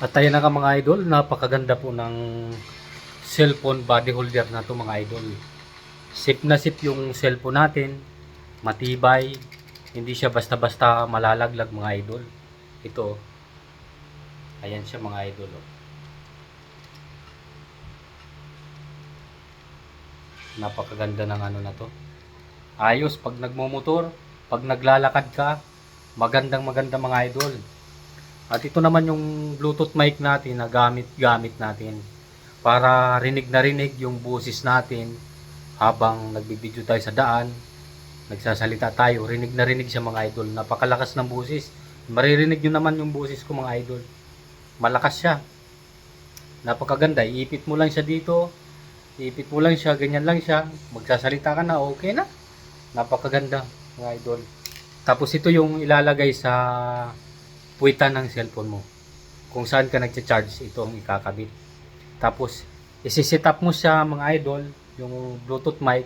At tayo na ka mga idol, napakaganda po ng cellphone body holder na to mga idol. Sip na sip yung cellphone natin, matibay, hindi siya basta-basta malalaglag mga idol. Ito, ayan siya mga idol. Oh. Napakaganda ng ano na to. Ayos pag nagmumotor, pag naglalakad ka, magandang maganda mga idol. At ito naman yung Bluetooth mic natin na gamit-gamit natin para rinig na rinig yung boses natin habang nagbibideo tayo sa daan, nagsasalita tayo, rinig na rinig siya mga idol. Napakalakas ng boses. Maririnig nyo naman yung boses ko mga idol. Malakas siya. Napakaganda. Iipit mo lang siya dito. Iipit mo lang siya, ganyan lang siya. Magsasalita ka na, okay na. Napakaganda mga idol. Tapos ito yung ilalagay sa puwitan ng cellphone mo. Kung saan ka nagcha-charge, ito ang ikakabit. Tapos, isi-set up mo siya mga idol, yung Bluetooth mic,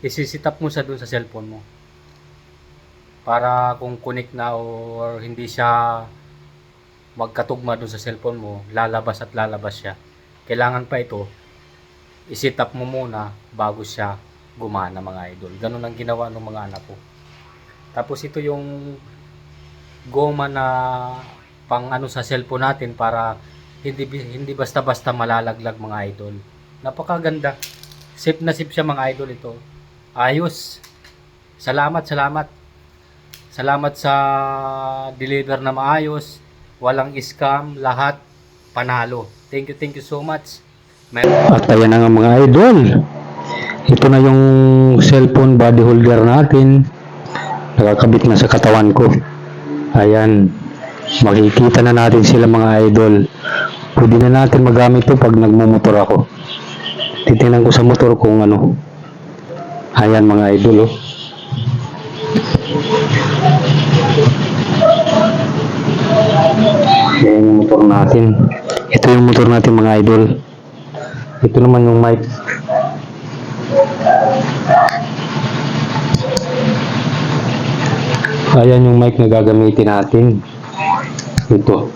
isi-set up mo siya dun sa cellphone mo. Para kung connect na or hindi siya magkatugma dun sa cellphone mo, lalabas at lalabas siya. Kailangan pa ito, i-set up mo muna bago siya gumana mga idol. Ganun ang ginawa ng mga anak ko. Tapos ito yung goma na pang ano sa cellphone natin para hindi hindi basta-basta malalaglag mga idol. Napakaganda. Sip na sip siya mga idol ito. Ayos. Salamat, salamat. Salamat sa deliver na maayos. Walang scam, lahat panalo. Thank you, thank you so much. At ayan na nga mga idol. Ito na yung cellphone body holder natin. Nakakabit na sa katawan ko. Ayan. Makikita na natin sila mga idol. Pwede na natin magamit to pag nagmumotor ako. Titingnan ko sa motor kung ano. Ayan mga idol oh. Ayan yung motor natin. Ito yung motor natin mga idol. Ito naman yung mic. Ayan yung mic na gagamitin natin. Ito.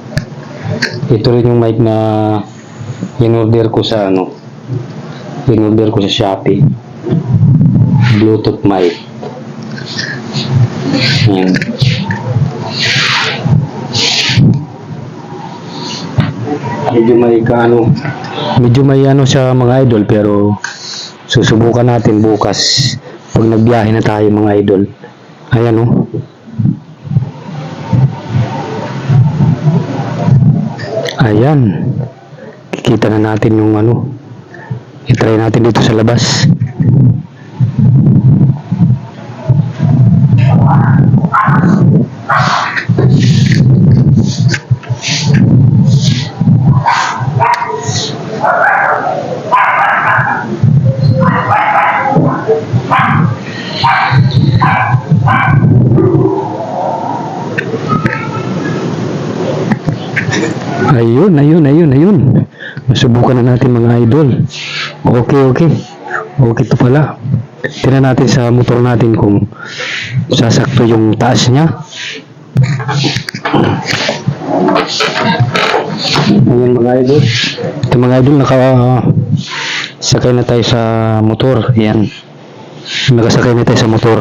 Ito rin yung mic na in-order ko sa ano. In-order ko sa Shopee. Bluetooth mic. Ayan. Medyo may kaano. Medyo may ano sa mga idol pero susubukan natin bukas pag nagbiyahe na tayo mga idol. Ayan oh. Ayan. Kikita na natin yung ano. I-try natin dito sa labas. Ayun, ayun, ayun, ayun. Masubukan na natin mga idol. Okay, okay. Okay to pala. Tingnan natin sa motor natin kung sasakto yung taas niya. Ayan mga idol. Ito mga idol, naka sakay na tayo sa motor. Ayan. Nakasakay na tayo sa motor.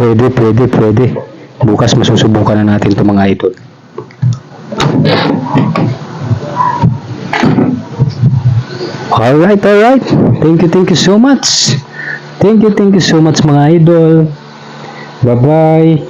Pwede, pwede, pwede. Bukas masusubukan na natin itong mga idol. Alright, alright. Thank you, thank you so much. Thank you, thank you so much mga idol. Bye-bye.